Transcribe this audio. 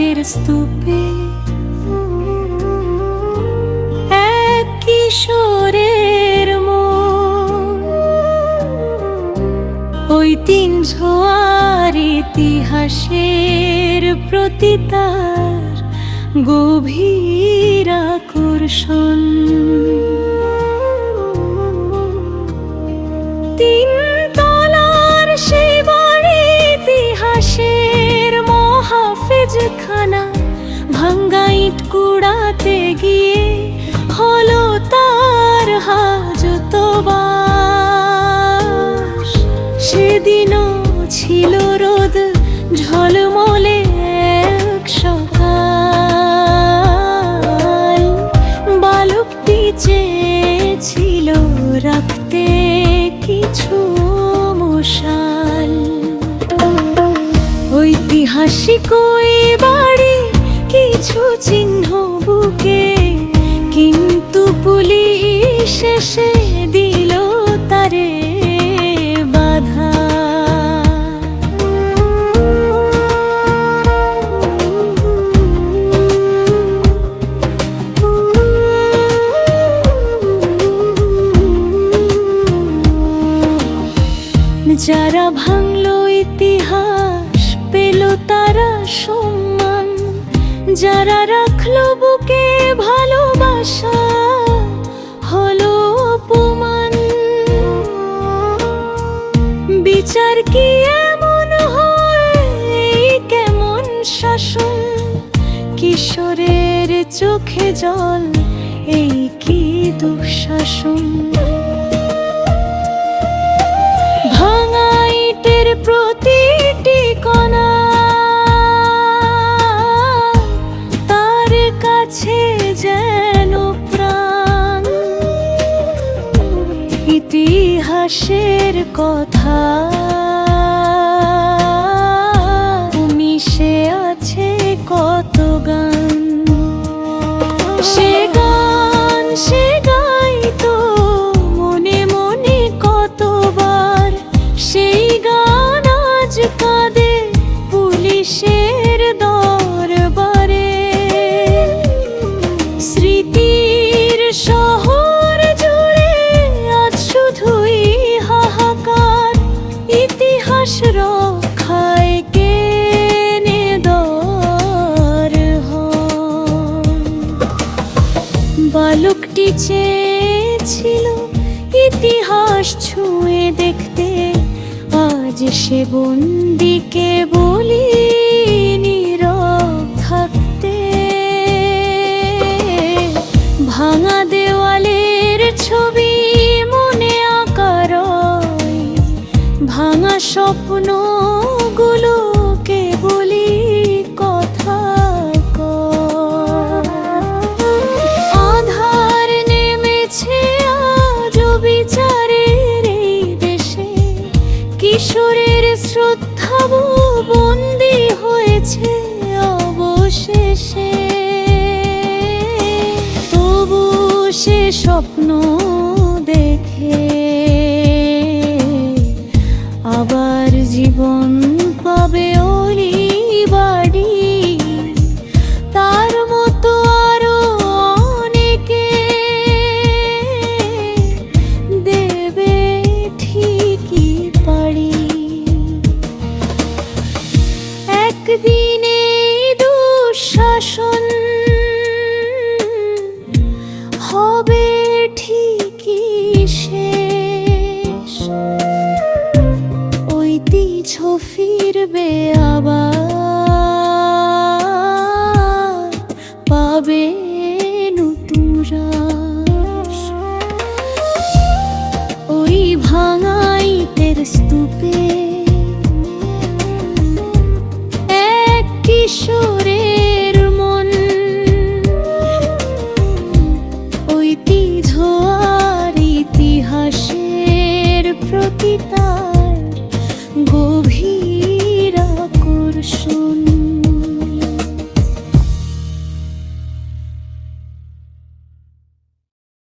ইটের স্তূপে। এক কিশোরের ওই তিন ঝোয়ার ইতিহাসের প্রতি তার গভীর আকর্ষণ। তিন খানা ভাঙ্গা ইট কুড়াতে গিয়ে হলো তার হাজত সেদিনও ছিল রোদ, ঝলমলে এক সকাল। বালকটি চেয়েছিল রাখতে কিছু মশাল ঐতিহাসিক ওই বাড়ি? কিছু চিহ্ন বুকে, কিন্তু পুলিশ এসে দিল তারে বাধা। যারা ভাঙলো ইতিহাস তারা সম্মান, যারা রাখল বুকে ভালোবাসা, হলো অপমান। বিচার কি এমন হয়? কেমন শাসন? কিশোরের চোখে জল ইতিহাসের কথা। মিশে আছে কত গান? সে গান বালকটি চেয়েছিল ইতিহাস ছুঁয়ে দেখতে। আজ সে বন্দিকে বলি থাকতে। ভাঙা দেওয়ালের ছবি মনে আকার ভাঙা স্বপ্নগুলোকে কিশোরের শ্রদ্ধাবু বন্দি হয়েছে অবশেষে। তবু সে স্বপ্ন ফিরবে আবার পাবে ওই ভাঙা ইটের স্তূপে এক কিশোর